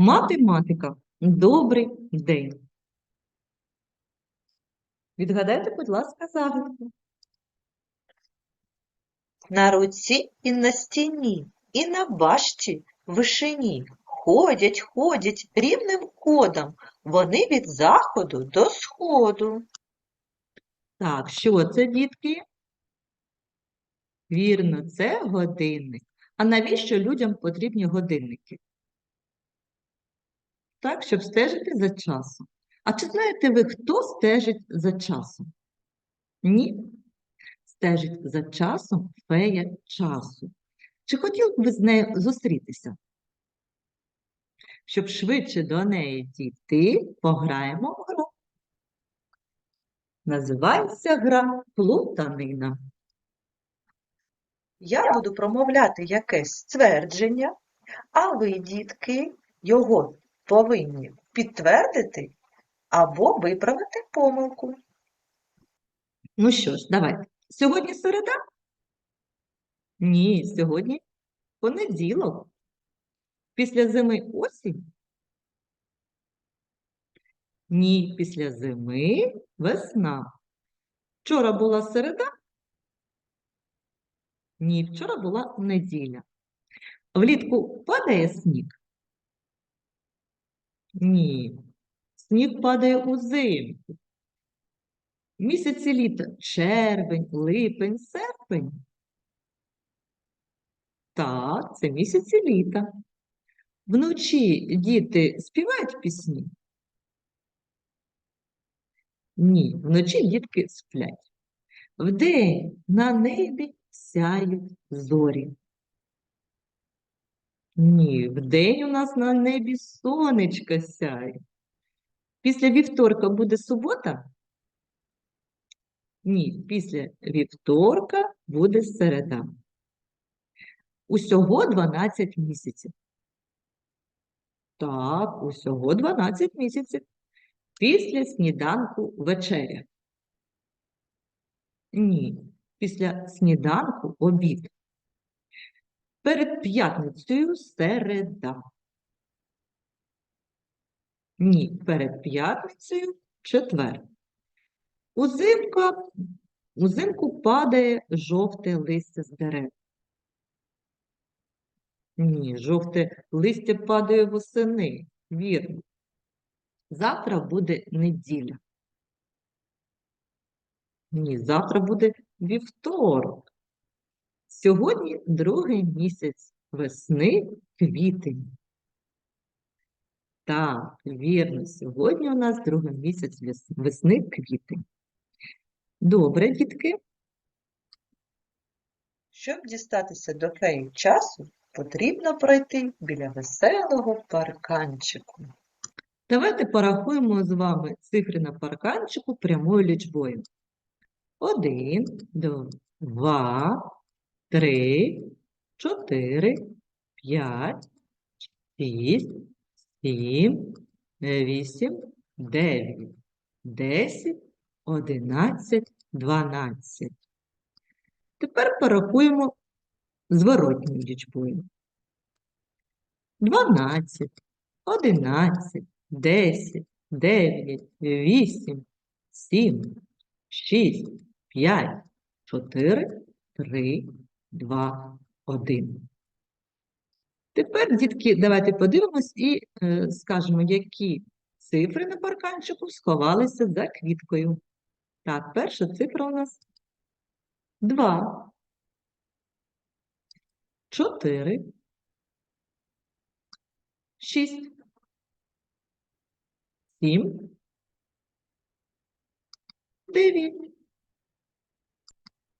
Математика. Добрий день. Відгадайте, будь ласка, загадку. На руці і на стіні, і на башті вишині. Ходять, ходять рівним ходом. Вони від заходу до сходу. Так, що це, дітки? Вірно, це годинник. А навіщо людям потрібні годинники? Так, щоб стежити за часом. А чи знаєте ви, хто стежить за часом? Ні. Стежить за часом фея часу. Чи хотіли б ви з нею зустрітися? Щоб швидше до неї дійти, пограємо в гру. Називається гра плутанина. Я буду промовляти якесь ствердження, а ви, дітки, його повинні підтвердити або виправити помилку. Ну що ж, давайте. Сьогодні середа? Ні, сьогодні понеділок. Після зими осінь? Ні, після зими весна. Вчора була середа? Ні, вчора була неділя. Влітку падає сніг? Ні. Сніг падає узимку. Місяці літа червень, липень, серпень. Так, це місяці літа. Вночі діти співають пісні? Ні, вночі дітки сплять. Вдень на небі сяють зорі. Ні, вдень у нас на небі сонечко сяє. Після вівторка буде субота? Ні, після вівторка буде середа. Усього 12 місяців. Так, усього 12 місяців. Після сніданку вечеря. Ні, після сніданку обід. Перед п'ятницею середа. Ні, перед п'ятницею четвер. Узимка, узимку падає жовте листя з дерев. Ні, жовте листя падає восени. Вірно. Завтра буде неділя. Ні, завтра буде вівторок. Сьогодні другий місяць весни квітень. Так, вірно, сьогодні у нас другий місяць весни квітень. Добре, дітки. Щоб дістатися до феї часу, потрібно пройти біля веселого парканчику. Давайте порахуємо з вами цифри на парканчику прямою лічбою. Один, два, три, чотири, п'ять, шість, сім, вісім, дев'ять, десять, одинадцять, дванадцять. Тепер порахуємо зворотньою лічбою. Дванадцять, одинадцять, десять, дев'ять, вісім, сім, шість, п'ять, чотири, три, два, один. Тепер, дітки, давайте подивимось і е, скажемо, які цифри на парканчику сховалися за квіткою. Так, перша цифра у нас 2, 4, 6, 7, 9,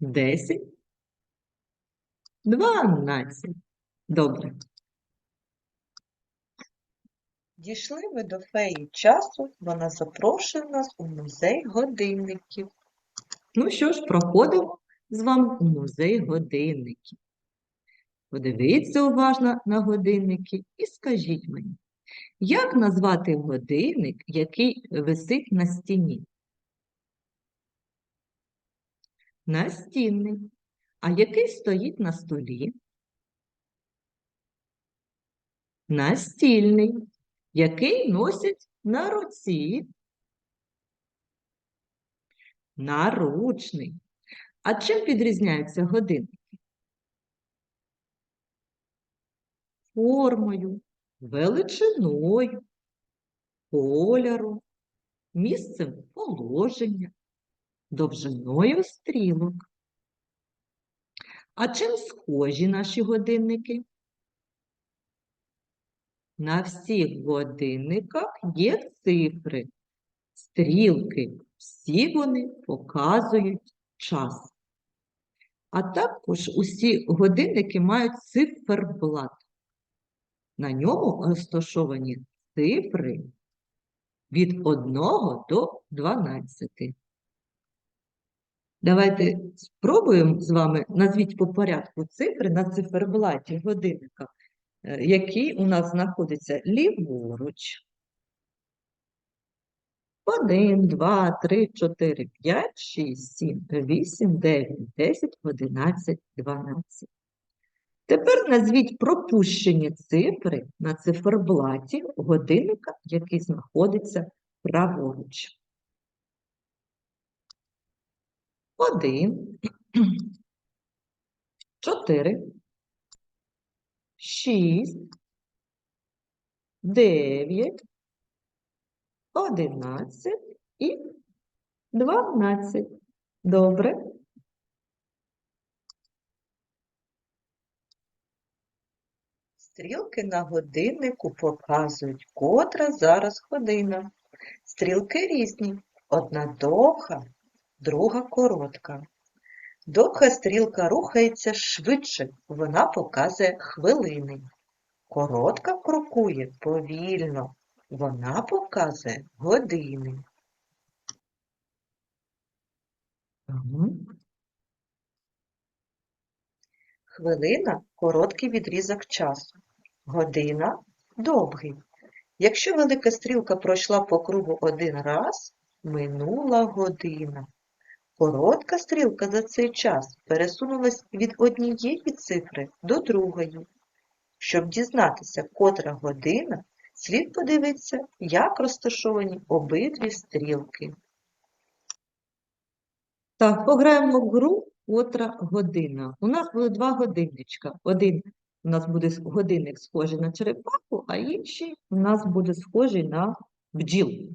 10, 12. Добре. Дійшли ви до феї часу, вона запрошує нас у музей годинників. Ну що ж, проходимо з вами у музей годинників. Подивіться уважно на годинники і скажіть мені, як назвати годинник, який висить на стіні? Настінний. А який стоїть на столі? Настільний. який носять на руці. Наручний. А чим відрізняються годинники? Формою, величиною, кольором, місцем положення, довжиною стрілок. А чим схожі наші годинники? На всіх годинниках є цифри, стрілки, всі вони показують час. А також усі годинники мають циферблат. На ньому розташовані цифри від 1 до 12. Давайте спробуємо з вами назвіть по порядку цифри на циферблаті годинника, е, який у нас знаходиться ліворуч. 1, 2, 3, 4, 5, 6, 7, 8, 9, 10, 11, 12. Тепер назвіть пропущені цифри на циферблаті годинника, який знаходиться праворуч. 1, 4, 6, 9, 11 і 12. Добре. Стрілки на годиннику показують, котра зараз година. Стрілки різні. Одна довга, друга коротка. Довга стрілка рухається швидше, вона показує хвилини. Коротка крокує повільно, вона показує години. Хвилина короткий відрізок часу. Година довгий. Якщо велика стрілка пройшла по кругу один раз, минула година. Коротка стрілка за цей час пересунулась від однієї цифри до другої. Щоб дізнатися, котра година, слід подивитися, як розташовані обидві стрілки. Так, пограємо в гру котра година. У нас буде два годинничка. Один у нас буде годинник схожий на черепаху, а інший у нас буде схожий на бджілку.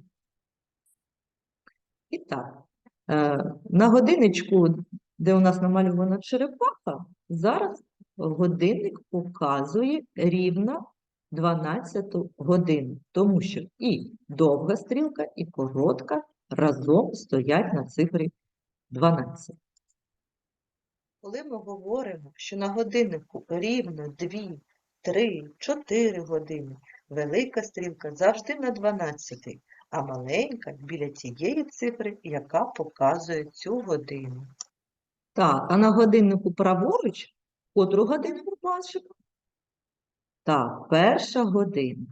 І так, на годинничку, де у нас намальована черепаха, зараз годинник показує рівно 12 годину, тому що і довга стрілка, і коротка разом стоять на цифрі 12. Коли ми говоримо, що на годиннику рівно 2, 3, 4 години, велика стрілка завжди на 12, а маленька біля тієї цифри, яка показує цю годину. Так, а на годиннику праворуч, котру годину бачимо? Так, перша година.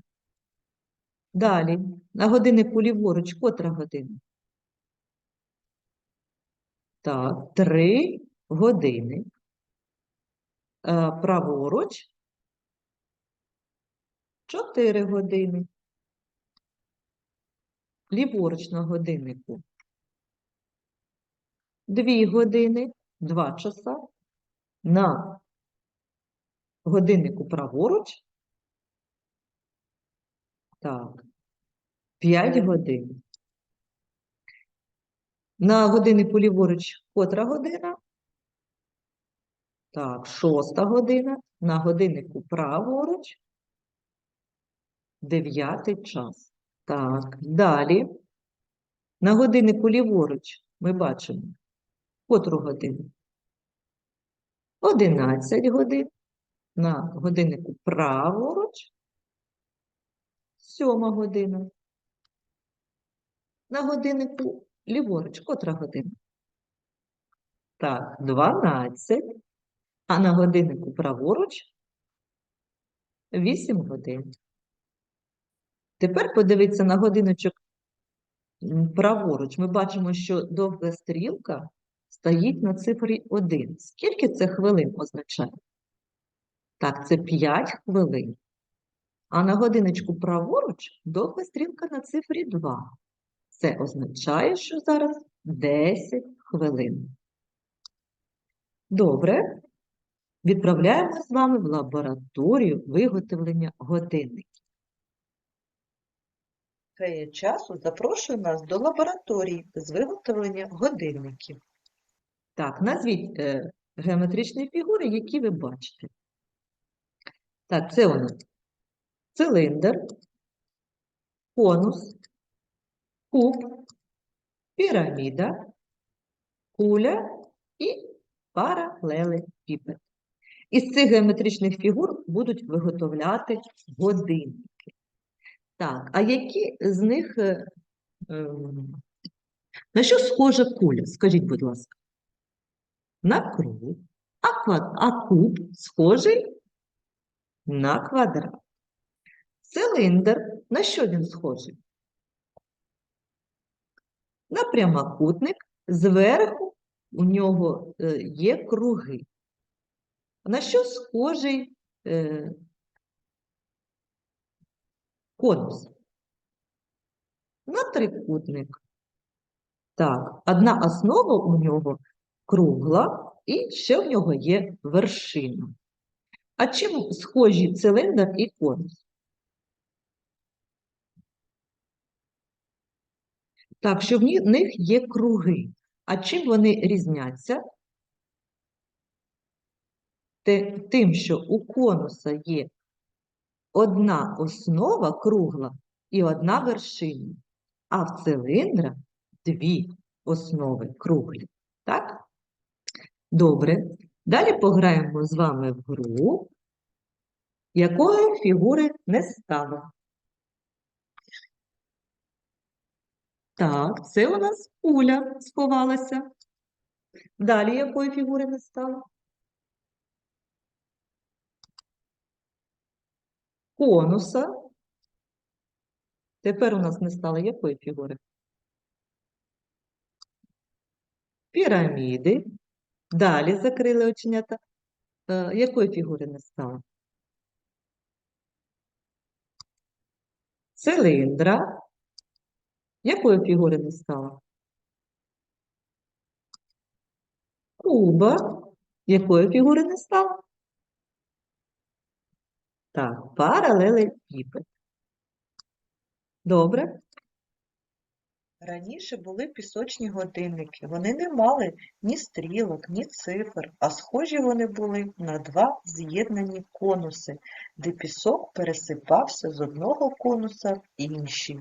Далі, на годиннику ліворуч, котра година? Так, три години. Е, Праворуч, чотири години. Ліворуч на годиннику. Дві години, два часа. На годиннику праворуч. Так, 5 годин. На годиннику ліворуч котра година? Так, шоста година. На годиннику праворуч дев'ятий час. Так, далі. На годиннику ліворуч ми бачимо котру годину? 11 годин. На годиннику праворуч сьома година. На годиннику ліворуч котра година? Так, 12. А на годиннику праворуч 8 годин. Тепер подивіться на годиночок праворуч. Ми бачимо, що довга стрілка стоїть на цифрі 1. Скільки це хвилин означає? Так, це 5 хвилин. А на годиночку праворуч довга стрілка на цифрі 2. Це означає, що зараз 10 хвилин. Добре. Відправляємо з вами в лабораторію виготовлення годинників. Фея часу запрошує нас до лабораторії з виготовлення годинників. Так, назвіть е, геометричні фігури, які ви бачите. Так, це у нас циліндр, конус, куб, піраміда, куля і паралелепіпед. Із цих геометричних фігур будуть виготовляти годинники. Так, а які з них е, ем, на що схожа куля? Скажіть, будь ласка. На круг, а, квад... а куб схожий на квадрат. Циліндр, на що він схожий? На прямокутник, зверху у нього е, є круги. На що схожий е, конус? На трикутник. Так, одна основа у нього кругла, і ще в нього є вершина. А чим схожі циліндр і конус? Так, що в них є круги. А чим вони різняться? Тим, що у конуса є одна основа кругла і одна вершина, а в циліндра дві основи круглі. Так? Добре. Далі пограємо з вами в гру, якої фігури не стало. Так, це у нас куля сховалася. Далі якої фігури не стало? Конуса. Тепер у нас не стало якої фігури? Піраміди. Далі закрили оченята. Е, якої фігури не стало? Циліндра. Якої фігури не стало? Куба. Якої фігури не стало? Так, паралелепіпед. Добре. Раніше були пісочні годинники. Вони не мали ні стрілок, ні цифр, а схожі вони були на два з'єднані конуси, де пісок пересипався з одного конуса в інший.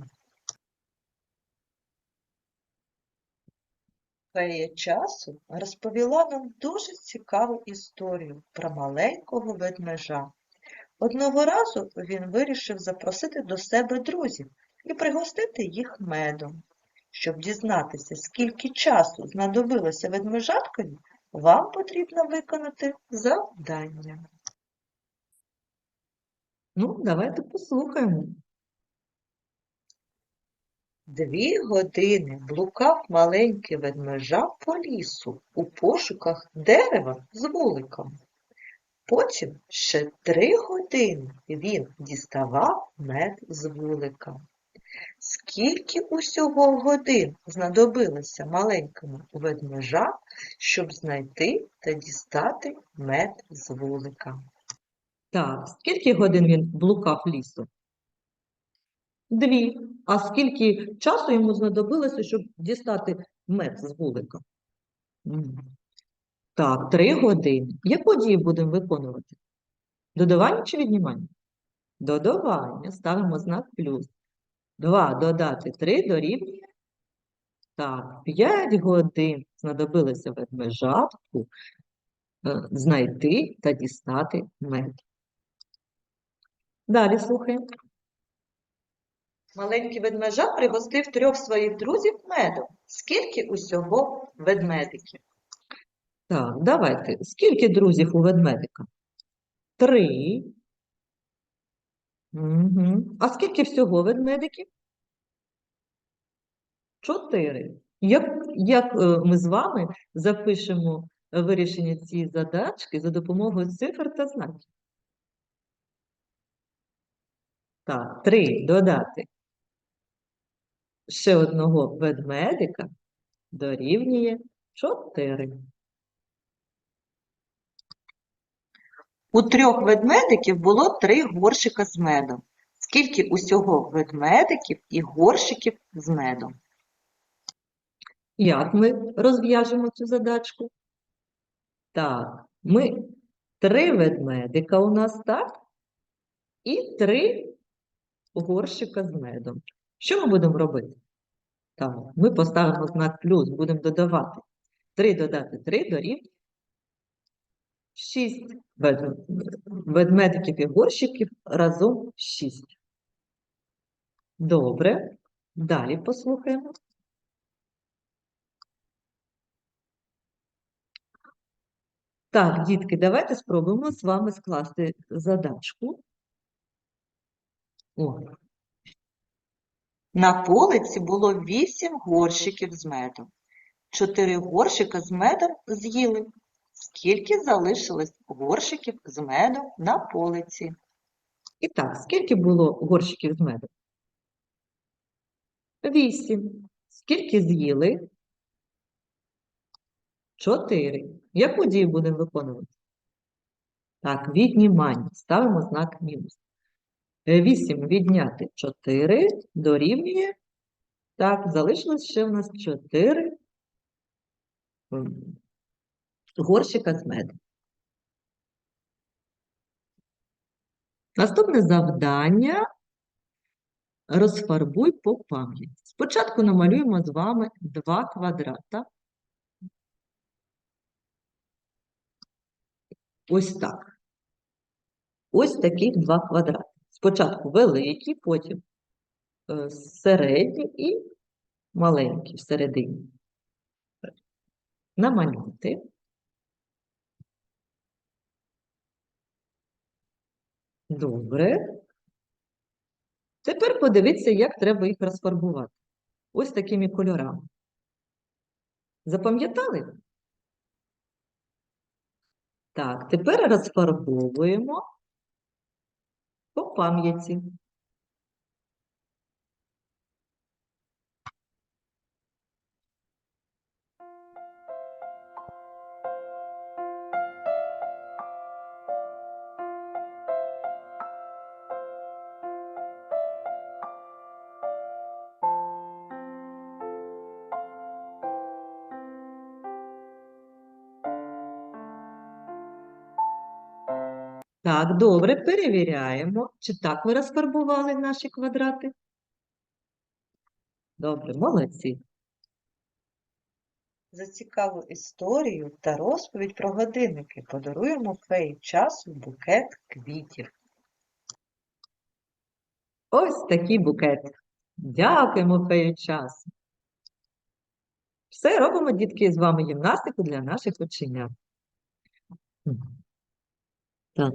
Фея часу розповіла нам дуже цікаву історію про маленького ведмежа. Одного разу він вирішив запросити до себе друзів і пригостити їх медом. Щоб дізнатися, скільки часу знадобилося ведмежаткові, вам потрібно виконати завдання. Ну, давайте послухаємо. Дві години блукав маленький ведмежа по лісу у пошуках дерева з вуликом. Потім ще три години він діставав мед з вулика. Скільки усього годин знадобилося маленькому ведмежа, щоб знайти та дістати мед з вулика? Так, скільки годин він блукав лісу? Дві. А скільки часу йому знадобилося, щоб дістати мед з вулика? Так, три години. Яку дію будемо виконувати? Додавання чи віднімання? Додавання. Ставимо знак плюс. Два додати три дорівнює. Так, п'ять годин знадобилося ведмежатку е, знайти та дістати мед. Далі слухаємо. Маленький ведмежа пригостив трьох своїх друзів медом. Скільки усього ведмедиків? Так, давайте. Скільки друзів у ведмедика? Три. Угу. А скільки всього ведмедиків? Чотири. Як, як е, ми з вами запишемо вирішення цієї задачки за допомогою цифр та знаків? Так, три додати ще одного ведмедика дорівнює чотири. У трьох ведмедиків було три горщика з медом. Скільки усього ведмедиків і горщиків з медом? Як ми розв'яжемо цю задачку? Так, ми три ведмедика у нас, так? І три горщика з медом. Що ми будемо робити? Так, ми поставимо знак плюс, будемо додавати. 3 додати 3 дорівнює 6 ведмедиків і горщиків разом 6. Добре. Далі послухаємо. Так, дітки, давайте спробуємо з вами скласти задачку. О, На полиці було вісім горщиків з медом. Чотири горщика з медом з'їли. Скільки залишилось горщиків з медом на полиці? І так, скільки було горщиків з медом? Вісім. Скільки з'їли? Чотири. Яку дію будемо виконувати? Так, віднімання. Ставимо знак мінус. Е, Вісім відняти чотири дорівнює. Так, залишилось ще в нас чотири м, горщика з медом. Наступне завдання розфарбуй по пам'яті. Спочатку намалюємо з вами два квадрата. Ось так. Ось таких два квадрати. Спочатку великі, потім е, середні і маленькі всередині. Намалюйте. Добре. Тепер подивіться, як треба їх розфарбувати. Ось такими кольорами. Запам'ятали? Так, тепер розфарбовуємо по пам'яті. Так, добре, перевіряємо, чи так ви розфарбували наші квадрати. Добре, молодці. За цікаву історію та розповідь про годинники подаруємо феї часу букет квітів. Ось такий букет. Дякуємо фею часу. Все, робимо, дітки, з вами гімнастику для наших оченят. Так.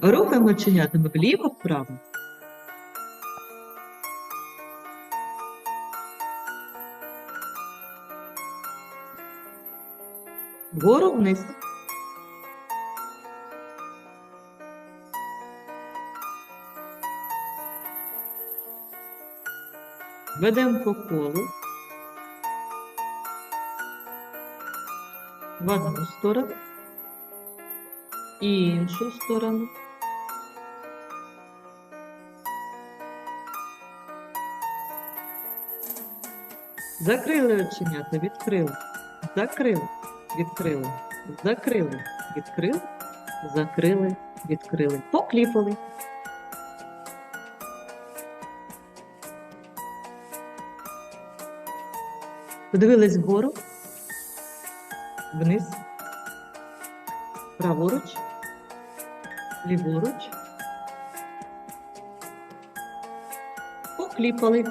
Рухаємо оченятами вліво-вправо. Вгору вниз. Ведемо по колу. В одну сторону. І іншу сторону. Закрили оченята, відкрили, закрили, відкрили, закрили, відкрили, закрили, відкрили. Покліпали. Подивились вгору, вниз, праворуч, ліворуч. Покліпали.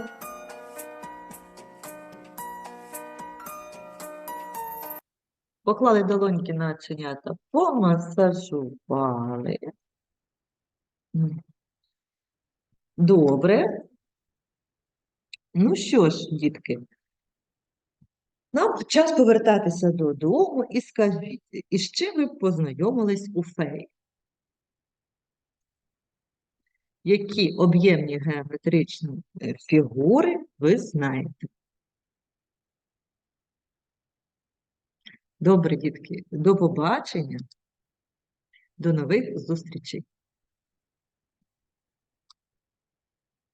Поклали долоньки на оченята, помасажували. Добре. Ну що ж, дітки, Нам час повертатися додому і скажіть, із чим ви познайомились у феї? Які об'ємні геометричні е, фігури ви знаєте? Добре, дітки, до побачення, до нових зустрічей.